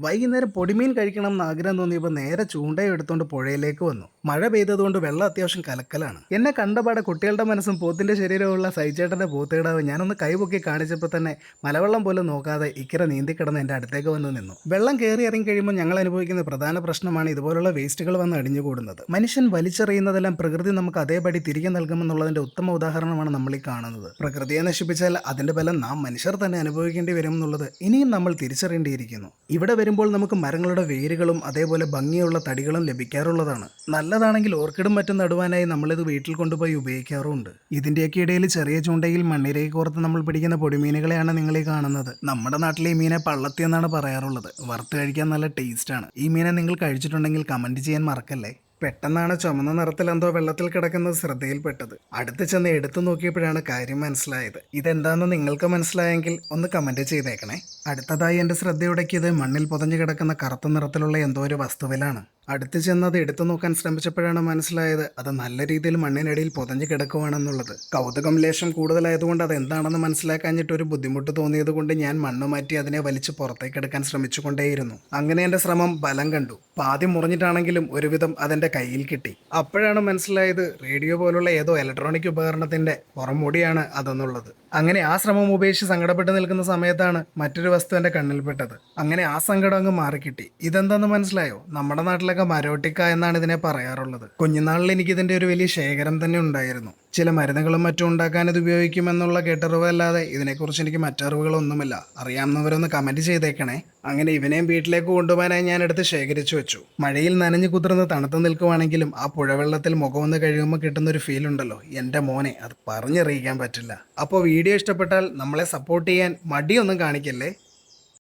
വൈകുന്നേരം പൊടിമീൻ കഴിക്കണം എന്ന് ആഗ്രഹം തോന്നിയപ്പോൾ നേരെ ചൂണ്ടയെടുത്തുകൊണ്ട് പുഴയിലേക്ക് വന്നു. മഴ പെയ്തതുകൊണ്ട് വെള്ളം അത്യാവശ്യം കലക്കലാണ്. എന്നെ കണ്ടപാടെ കുട്ടികളുടെ മനസ്സും പോത്തിന്റെ ശരീരമുള്ള സൈച്ചേട്ടന്റെ പോത്തേടാവ് ഞാനൊന്ന് കൈപൊക്കി കാണിച്ചപ്പോൾ തന്നെ മലവെള്ളം പോലും നോക്കാതെ ഇക്കരെ നീന്തിക്കിടന്ന് എന്റെ അടുത്തേക്ക് വന്ന് നിന്നു. വെള്ളം കയറി ഇറങ്ങി കഴിയുമ്പോൾ ഞങ്ങൾ അനുഭവിക്കുന്ന പ്രധാന പ്രശ്നമാണ് ഇതുപോലുള്ള വേസ്റ്റുകൾ വന്ന് അടിഞ്ഞുകൂടുന്നത്. മനുഷ്യൻ വലിച്ചെറിയുന്നതെല്ലാം പ്രകൃതി നമുക്ക് അതേപടി തിരികെ നൽകുമെന്നുള്ളതിന്റെ ഉത്തമ ഉദാഹരണമാണ് നമ്മൾ ഈ കാണുന്നത്. പ്രകൃതിയെ നശിപ്പിച്ചാൽ അതിന്റെ ബലം നാം മനുഷ്യർ തന്നെ അനുഭവിക്കേണ്ടി വരും എന്നുള്ളത് ഇനിയും നമ്മൾ തിരിച്ചറിയേണ്ടിയിരിക്കുന്നു. ഇവിടെ വരുമ്പോൾ നമുക്ക് മരങ്ങളുടെ വേരുകളും അതേപോലെ ഭംഗിയുള്ള തടികളും ലഭിക്കാറുള്ളതാണ്. നല്ലതാണെങ്കിൽ ഓർക്കിഡും മറ്റും നടുവാനായി നമ്മളിത് വീട്ടിൽ കൊണ്ടുപോയി ഉപയോഗിക്കാറുമുണ്ട്. ഇതിന്റെയൊക്കെ ഇടയിൽ ചെറിയ ചൂണ്ടയിൽ മണ്ണിരയെ കോർത്ത് നമ്മൾ പിടിക്കുന്ന പൊടിമീനുകളെയാണ് നിങ്ങൾ ഈ കാണുന്നത്. നമ്മുടെ നാട്ടിലെ ഈ മീനെ പള്ളത്തി എന്നാണ് പറയാറുള്ളത്. വറുത്ത് കഴിക്കാൻ നല്ല ടേസ്റ്റാണ് ഈ മീനെ നിങ്ങൾ കഴിച്ചിട്ടുണ്ടെങ്കിൽ കമന്റ് ചെയ്യാൻ മറക്കല്ലേ? പെട്ടെന്നാണ് ചുമന്ന നിറത്തിൽ എന്തോ വെള്ളത്തിൽ കിടക്കുന്നത് ശ്രദ്ധയിൽപ്പെട്ടത്. അടുത്ത് ചെന്ന് എടുത്തു നോക്കിയപ്പോഴാണ് കാര്യം മനസ്സിലായത്. ഇതെന്താണെന്ന് നിങ്ങൾക്ക് മനസ്സിലായെങ്കിൽ ഒന്ന് കമന്റ് ചെയ്തേക്കണേ. അടുത്തതായി എന്റെ ശ്രദ്ധയുടക്കിയത് മണ്ണിൽ പുതഞ്ഞു കിടക്കുന്ന കറുത്ത നിറത്തിലുള്ള എന്തോ ഒരു വസ്തുവിലാണ്. അടുത്ത് ചെന്ന് അത് എടുത്തു നോക്കാൻ ശ്രമിച്ചപ്പോഴാണ് മനസ്സിലായത് അത് നല്ല രീതിയിൽ മണ്ണിനടിയിൽ പുതഞ്ഞു കിടക്കുവാണെന്നുള്ളത്. കൗതുകം ലേശം കൂടുതലായതുകൊണ്ട് അത് എന്താണെന്ന് മനസ്സിലാക്കാഞ്ഞിട്ട് ഒരു ബുദ്ധിമുട്ട് തോന്നിയത് കൊണ്ട് ഞാൻ മണ്ണ് മാറ്റി അതിനെ വലിച്ച് പുറത്തേക്ക് എടുക്കാൻ ശ്രമിച്ചുകൊണ്ടേയിരുന്നു. അങ്ങനെ എന്റെ ശ്രമം ബലം കണ്ടു. പാതി മുറിഞ്ഞിട്ടാണെങ്കിലും ഒരുവിധം അതെന്റെ കയ്യിൽ കിട്ടി. അപ്പോഴാണ് മനസ്സിലായത് റേഡിയോ പോലുള്ള ഏതോ ഇലക്ട്രോണിക് ഉപകരണത്തിന്റെ പുറംമുടിയാണ് അതെന്നുള്ളത്. അങ്ങനെ ആ ശ്രമം ഉപേക്ഷിച്ച് സങ്കടപ്പെട്ട് നിൽക്കുന്ന സമയത്താണ് മറ്റൊരു വസ്തു എന്റെ കണ്ണിൽപ്പെട്ടത് അങ്ങനെ ആ സങ്കടം അങ്ങ് മാറിക്കിട്ടി. ഇതെന്താന്ന് മനസ്സിലായോ? നമ്മുടെ നാട്ടിലൊക്കെ മരോട്ടിക്ക എന്നാണ് ഇതിനെ പറയാറുള്ളത്. കുഞ്ഞുനാളിൽ എനിക്ക് ഇതിന്റെ ഒരു വലിയ ശേഖരം തന്നെ ഉണ്ടായിരുന്നു. ചില മരുന്നുകളും മറ്റും ഉണ്ടാക്കാൻ ഇത് ഉപയോഗിക്കുമെന്നുള്ള കേട്ടറിവല്ലാതെ ഇതിനെക്കുറിച്ച് എനിക്ക് മറ്ററിവുകളൊന്നുമില്ല. അറിയാവുന്നവരൊന്ന് കമന്റ് ചെയ്തേക്കണേ. അങ്ങനെ ഇവനെയും വീട്ടിലേക്ക് കൊണ്ടുപോകാനായി ഞാൻ എടുത്ത് ശേഖരിച്ചു വെച്ചു. മഴയിൽ നനഞ്ഞു കുതിർന്ന് തണുത്ത് നിൽക്കുവാണെങ്കിലും ആ പുഴവെള്ളത്തിൽ മുഖമൊന്ന് കഴിയുമ്പോൾ കിട്ടുന്ന ഒരു ഫീൽ ഉണ്ടല്ലോ. എന്റെ മോനെ അത് പറഞ്ഞറിയിക്കാൻ പറ്റില്ല. അപ്പോൾ വീഡിയോ ഇഷ്ടപ്പെട്ടാൽ നമ്മളെ സപ്പോർട്ട് ചെയ്യാൻ മടിയൊന്നും കാണിക്കല്ലേ?